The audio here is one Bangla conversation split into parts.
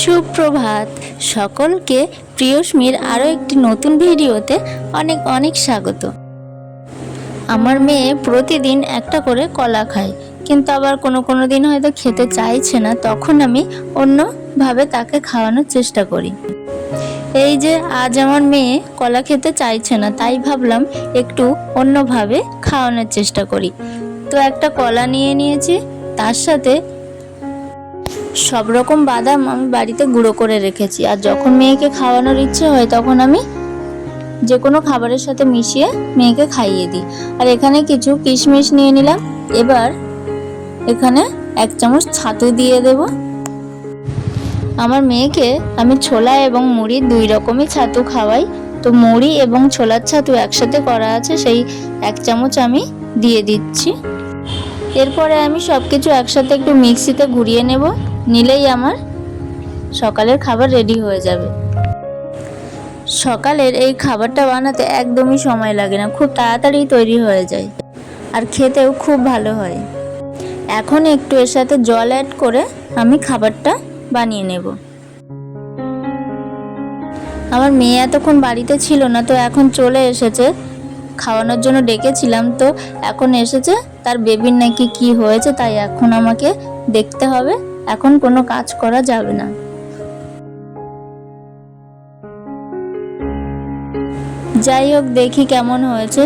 সুপ্রভাত। সকলকে প্রিয়স্মির আরও একটি নতুন ভিডিওতে অনেক অনেক স্বাগত। আমার মেয়ে প্রতিদিন একটা করে কলা খায়, কিন্তু আবার কোনো কোনো দিন হয়তো খেতে চাইছে না, তখন আমি অন্যভাবে তাকে খাওয়ানোর চেষ্টা করি। এই যে আজ আমার মেয়ে কলা খেতে চাইছে না, তাই ভাবলাম একটু অন্যভাবে খাওয়ানোর চেষ্টা করি। তো একটা কলা নিয়ে নিয়েছি, তার সাথে সব রকম বাদাম আমি বাড়িতে গুঁড়ো করে রেখেছি। আর যখন মেয়েকে খাওয়ানোর ইচ্ছে হয়, তখন আমি যে কোনো খাবারের সাথে মিশিয়ে মেয়েকে খাইয়ে দিই। আর এখানে কিছু কিশমিশ নিয়ে নিলাম। এবার এখানে এক চামচ ছাতু দিয়ে দেব। আমার মেয়েকে আমি ছোলা এবং মুড়ি দুই রকমই ছাতু খাওয়াই। তো মুড়ি এবং ছোলার ছাতু একসাথে করা আছে, সেই এক চামচ আমি দিয়ে দিচ্ছি। এরপরে আমি সব কিছু একসাথে একটু মিক্সিতে ঘুরিয়ে নেব। নিলেই আমার সকালের খাবার রেডি হয়ে যাবে। সকালের এই খাবারটা বানাতে একদমই সময় লাগে না, খুব তাড়াতাড়ি তৈরি হয়ে যায় আর খেতেও খুব ভালো হয়। এখন একটু এর সাথে জল অ্যাড করে আমি খাবারটা বানিয়ে নেব। আমার মেয়ে এতক্ষণ বাড়িতে ছিল না, তো এখন চলে এসেছে। খাওয়ানোর জন্য ডেকেছিলাম, তো এখন এসেছে। তার বেবির নাকি কি হয়েছে তাই এখন আমাকে দেখতে হবে। এখন কোনো কাজ করা যাবে না। যাই হোক, দেখি কেমন হয়েছে।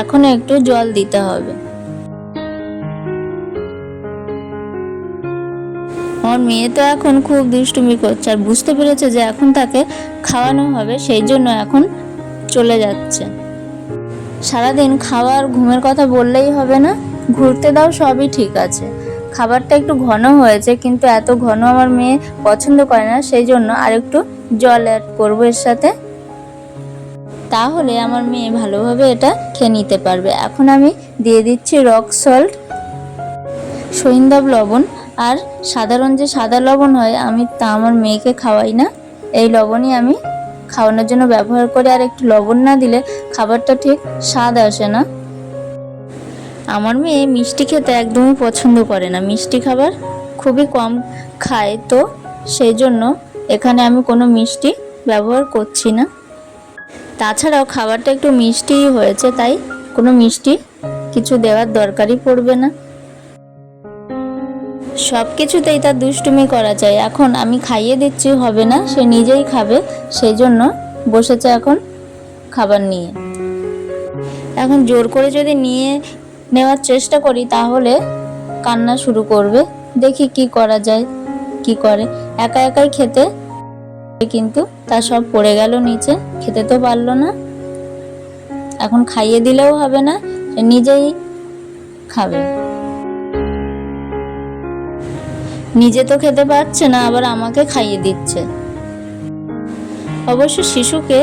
এখন একটু জল দিতে হবে। আমার মেয়ে তো এখন খুব দুষ্টুমি করছে আর বুঝতে পেরেছে যে এখন তাকে খাওয়ানো হবে, সেই জন্য এখন চলে যাচ্ছে। সারাদিন খাওয়ার ঘুমের কথা বললেই হবে না। ঘুরতে দাও, সবই ঠিক আছে। খাবারটা একটু ঘন হয়েছে, কিন্তু এত ঘন আমার মেয়ে পছন্দ করে না সেই জন্য আর একটু জল অ্যাড করব এর সাথে। তাহলে আমার মেয়ে ভালোভাবে এটা খেয়ে নিতে পারবে। এখন আমি দিয়ে দিচ্ছি রক সল্ট সৈন্দব লবণ, আর সাধারণ যে সাদা লবণ হয়, আমি তা আমার মেয়েকে খাওয়াই না। এই লবণই আমি খাওয়ানোর জন্য ব্যবহার করি, আর একটু লবণ না দিলে খাবারটা ঠিক স্বাদ আসে না। আমার মেয়ে মিষ্টি খেতে একদমই পছন্দ করে না। মিষ্টি খাবার খুবই কম খায় তো, সেই জন্য এখানে আমি কোনো মিষ্টি ব্যবহার করছি না। তাছাড়াও খাবারটা একটু মিষ্টিই হয়েছে, তাই কোনো মিষ্টি কিছু দেওয়ার দরকারই পড়বে না। সব কিছুতেই তার দুষ্টুমি করা যায়। এখন আমি খাইয়ে দিচ্ছি, হবে না, সে নিজেই খাবে, সেই জন্য বসেছে এখন খাবার নিয়ে। এখন জোর করে যদি নিয়ে নেওয়ার চেষ্টা করি, তাহলে কান্না শুরু করবে। দেখি কি করা যায়, কি করে। একা একাই খেতে কিন্তু, তা সব পড়ে গেল নিচে, খেতে তো পারল না। এখন খাইয়ে দিলেও হবে না নিজেই খাবে। নিজে তো খেতে পারছে না, আবার আমাকে খাইয়ে দিচ্ছে। অবশ্য শিশুকে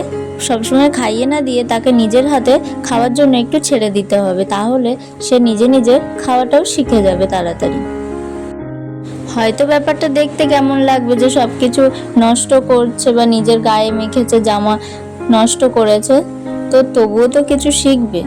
সবসময় খাইয়ে না দিয়ে তাকে নিজের হাতে খাওয়ার জন্য একটু ছেড়ে দিতে হবে, তাহলে সে নিজে নিজে খাওয়াটাও শিখে যাবে তাড়াতাড়ি। হয়তো ব্যাপারটা দেখতে কেমন লাগবে যে সব কিছু নষ্ট করছে বা নিজের গায়ে মেখেছে জামা নষ্ট করেছে, তো তবুও তো কিছু শিখবে।